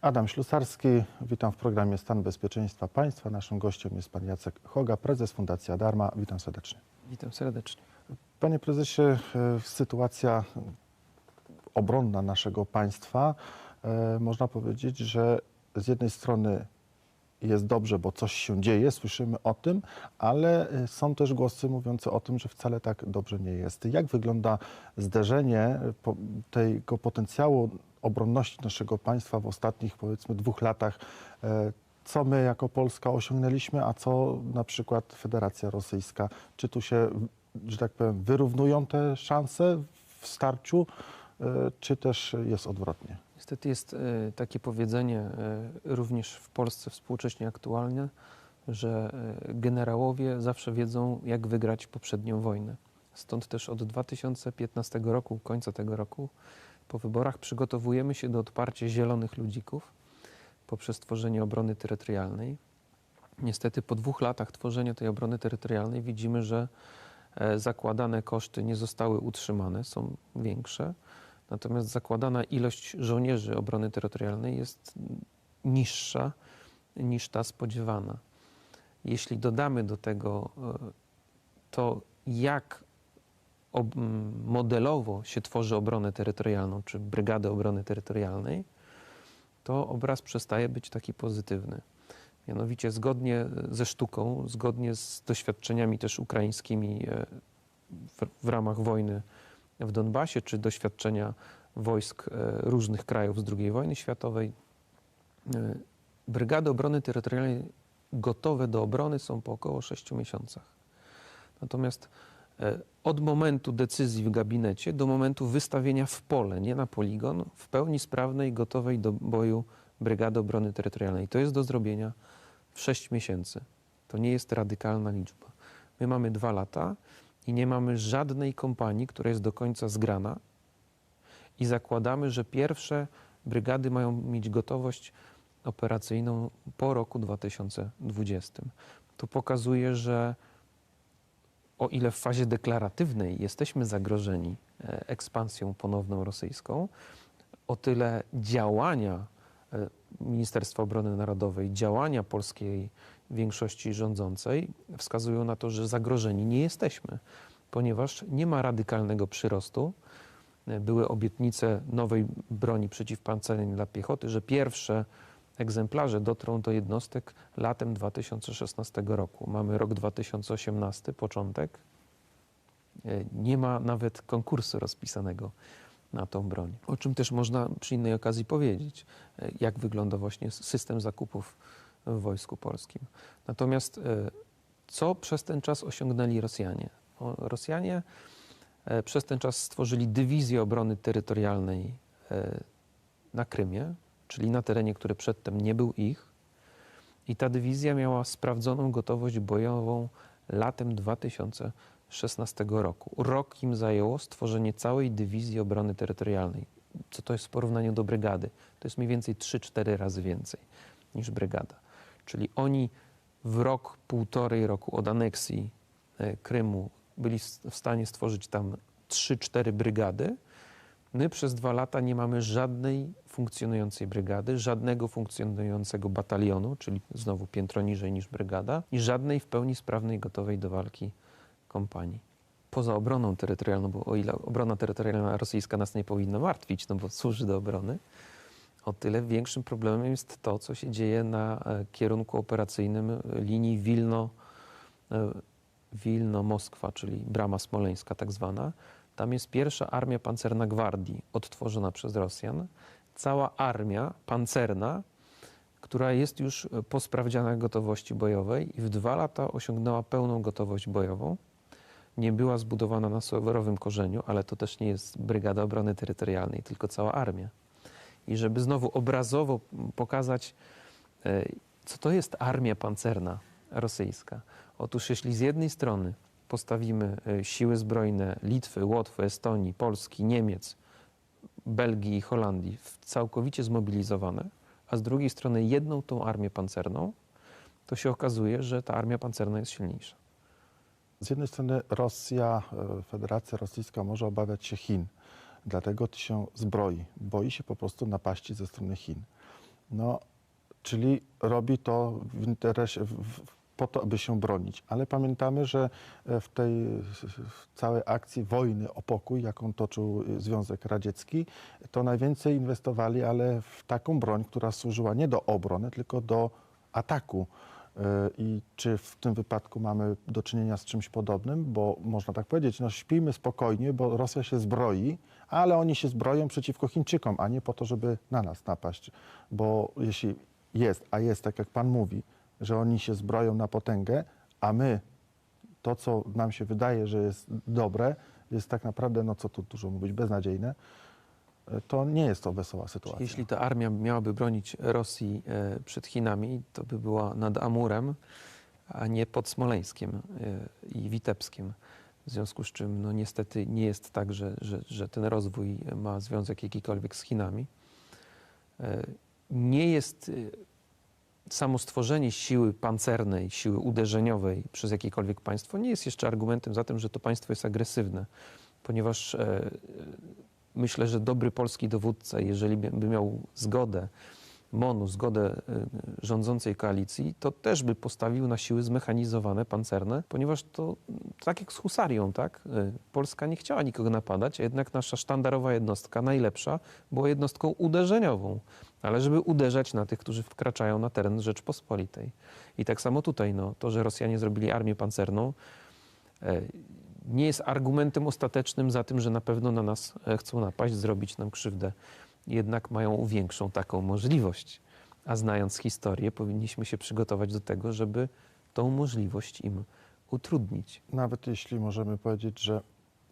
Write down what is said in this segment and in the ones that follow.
Adam Ślusarski, witam w programie Stan Bezpieczeństwa Państwa. Naszym gościem jest pan Jacek Hoga, prezes Fundacji Adarma. Witam serdecznie. Witam serdecznie. Panie prezesie, e, sytuacja obronna naszego państwa, e, można powiedzieć, że z jednej strony jest dobrze, bo coś się dzieje, słyszymy o tym, ale e, są też głosy mówiące o tym, że wcale tak dobrze nie jest. Jak wygląda zderzenie tego potencjału obronności naszego państwa w ostatnich powiedzmy dwóch latach? E, Co my jako Polska osiągnęliśmy, a co na przykład Federacja Rosyjska? Czy tu się, że tak powiem, wyrównują te szanse w starciu, e, czy też jest odwrotnie? Niestety jest e, takie powiedzenie również w Polsce współcześnie aktualne, że generałowie zawsze wiedzą, jak wygrać poprzednią wojnę. Stąd też od 2015 roku, końca tego roku, po wyborach przygotowujemy się do odparcia zielonych ludzików poprzez tworzenie obrony terytorialnej. Niestety po dwóch latach tworzenia tej obrony terytorialnej widzimy, że e, zakładane koszty nie zostały utrzymane, są większe. Natomiast zakładana ilość żołnierzy obrony terytorialnej jest niższa niż ta spodziewana. Jeśli dodamy do tego e, to, jak modelowo się tworzy obronę terytorialną, czy brygadę obrony terytorialnej, to obraz przestaje być taki pozytywny. Mianowicie zgodnie ze sztuką, zgodnie z doświadczeniami też ukraińskimi e, w, w ramach wojny w Donbasie, czy doświadczenia wojsk e, różnych krajów z II wojny światowej, e, brygady obrony terytorialnej gotowe do obrony są po około 6 miesiącach. Natomiast e, od momentu decyzji w gabinecie do momentu wystawienia w pole, nie na poligon, w pełni sprawnej, gotowej do boju brygady obrony terytorialnej. To jest do zrobienia w 6 miesięcy. To nie jest radykalna liczba. My mamy dwa lata i nie mamy żadnej kompanii, która jest do końca zgrana i zakładamy, że pierwsze brygady mają mieć gotowość operacyjną po roku 2020. To pokazuje, że o ile w fazie deklaratywnej jesteśmy zagrożeni e, ekspansją ponowną rosyjską, o tyle działania e, Ministerstwa Obrony Narodowej, działania polskiej większości rządzącej wskazują na to, że zagrożeni nie jesteśmy, ponieważ nie ma radykalnego przyrostu. E, Były obietnice nowej broni przeciwpancernej dla piechoty, że pierwsze egzemplarze dotrą do jednostek latem 2016 roku. Mamy rok 2018, początek. E, Nie ma nawet konkursu rozpisanego na tą broń. O czym też można przy innej okazji powiedzieć, e, jak wygląda właśnie system zakupów w Wojsku Polskim. Natomiast e, co przez ten czas osiągnęli Rosjanie? Rosjanie przez ten czas stworzyli dywizję obrony terytorialnej na Krymie, czyli na terenie, który przedtem nie był ich. I ta dywizja miała sprawdzoną gotowość bojową latem 2016 roku. Rok im zajęło stworzenie całej dywizji obrony terytorialnej. Co to jest w porównaniu do brygady? To jest mniej więcej 3-4 razy więcej niż brygada. Czyli oni w rok, półtorej roku od aneksji e, Krymu byli w stanie stworzyć tam 3-4 brygady. My przez dwa lata nie mamy żadnej funkcjonującej brygady, żadnego funkcjonującego batalionu, czyli znowu piętro niżej niż brygada, i żadnej w pełni sprawnej, gotowej do walki kompanii. Poza obroną terytorialną, bo o ile obrona terytorialna rosyjska nas nie powinna martwić, no bo służy do obrony, o tyle większym problemem jest to, co się dzieje na e, kierunku operacyjnym e, linii Wilno, e, Wilno-Moskwa, czyli brama smoleńska tak zwana. Tam jest pierwsza armia pancerna gwardii odtworzona przez Rosjan. Cała armia pancerna, która jest już po sprawdzianach gotowości bojowej i w dwa lata osiągnęła pełną gotowość bojową. Nie była zbudowana na suwerowym korzeniu, ale to też nie jest Brygada Obrony Terytorialnej, tylko cała armia. I żeby znowu obrazowo pokazać, e, co to jest armia pancerna rosyjska. Otóż jeśli z jednej strony postawimy e, siły zbrojne Litwy, Łotwy, Estonii, Polski, Niemiec, Belgii i Holandii całkowicie zmobilizowane, a z drugiej strony jedną tą armię pancerną, to się okazuje, że ta armia pancerna jest silniejsza. Z jednej strony Rosja, e, Federacja Rosyjska może obawiać się Chin, dlatego się zbroi. Boi się po prostu napaści ze strony Chin. No, czyli robi to w interesie, w, po to, aby się bronić. Ale pamiętamy, że e, w tej w całej akcji wojny o pokój, jaką toczył e, Związek Radziecki, to najwięcej inwestowali, ale w taką broń, która służyła nie do obrony, tylko do ataku. E, I czy w tym wypadku mamy do czynienia z czymś podobnym? Bo można tak powiedzieć, no śpijmy spokojnie, bo Rosja się zbroi, ale oni się zbroją przeciwko Chińczykom, a nie po to, żeby na nas napaść. Bo jeśli jest, a jest tak jak Pan mówi, że oni się zbroją na potęgę, a my to, co nam się wydaje, że jest dobre, jest tak naprawdę, no co tu dużo mówić, beznadziejne, to nie jest to wesoła sytuacja. Jeśli ta armia miałaby bronić Rosji e, przed Chinami, to by była nad Amurem, a nie pod Smoleńskiem e, i Witebskiem. W związku z czym no, niestety nie jest tak, że, że, że ten rozwój ma związek jakikolwiek z Chinami. E, Nie jest samo stworzenie siły pancernej, siły uderzeniowej przez jakiekolwiek państwo nie jest jeszcze argumentem za tym, że to państwo jest agresywne, ponieważ e, myślę, że dobry polski dowódca, jeżeli by miał zgodę MONU, zgodę e, rządzącej koalicji, to też by postawił na siły zmechanizowane, pancerne, ponieważ to mm, tak jak z husarią, tak? E, Polska nie chciała nikogo napadać, a jednak nasza sztandarowa jednostka, najlepsza, była jednostką uderzeniową, ale żeby uderzać na tych, którzy wkraczają na teren Rzeczpospolitej. I tak samo tutaj, no, to, że Rosjanie zrobili armię pancerną, e, nie jest argumentem ostatecznym za tym, że na pewno na nas e, chcą napaść, zrobić nam krzywdę. Jednak mają większą taką możliwość. A znając historię, powinniśmy się przygotować do tego, żeby tą możliwość im utrudnić. Nawet jeśli możemy powiedzieć, że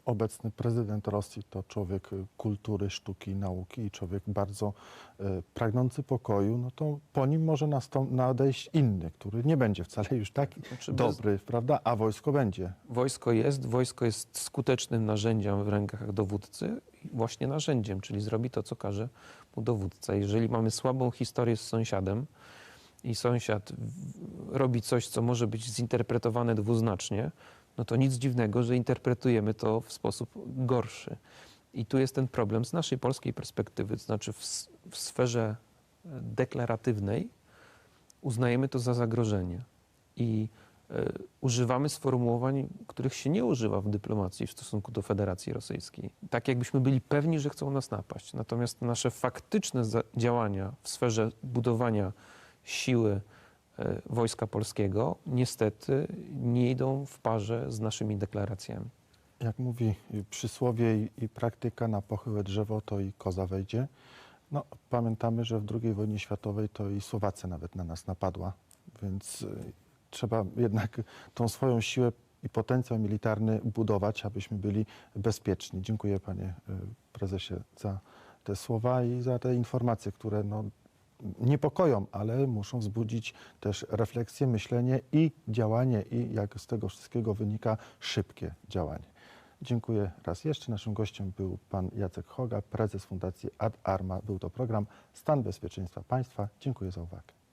obecny prezydent Rosji to człowiek kultury, sztuki, nauki i człowiek bardzo y, pragnący pokoju, no to po nim może nastą- nadejść inny, który nie będzie wcale już taki Znaczy bez- dobry, prawda? A wojsko będzie. Wojsko jest, wojsko jest skutecznym narzędziem w rękach dowódcy, właśnie narzędziem, czyli zrobi to, co każe mu dowódca. Jeżeli mamy słabą historię z sąsiadem i sąsiad robi coś, co może być zinterpretowane dwuznacznie, no to nic dziwnego, że interpretujemy to w sposób gorszy. I tu jest ten problem z naszej polskiej perspektywy, to znaczy w, w sferze e, deklaratywnej uznajemy to za zagrożenie. I używamy sformułowań, których się nie używa w dyplomacji w stosunku do Federacji Rosyjskiej. Tak jakbyśmy byli pewni, że chcą nas napaść. Natomiast nasze faktyczne działania w sferze budowania siły e, Wojska Polskiego niestety nie idą w parze z naszymi deklaracjami. Jak mówi przysłowie i, praktyka, na pochyłe drzewo to i koza wejdzie. No, pamiętamy, że w II wojnie światowej to i Słowacja nawet na nas napadła, więc y, trzeba jednak tą swoją siłę i potencjał militarny budować, abyśmy byli bezpieczni. Dziękuję panie y, prezesie za te słowa i za te informacje, które no, niepokoją, ale muszą wzbudzić też refleksję, myślenie i działanie i jak z tego wszystkiego wynika szybkie działanie. Dziękuję raz jeszcze. Naszym gościem był pan Jacek Hoga, prezes Fundacji Ad Arma. Był to program Stan Bezpieczeństwa Państwa. Dziękuję za uwagę.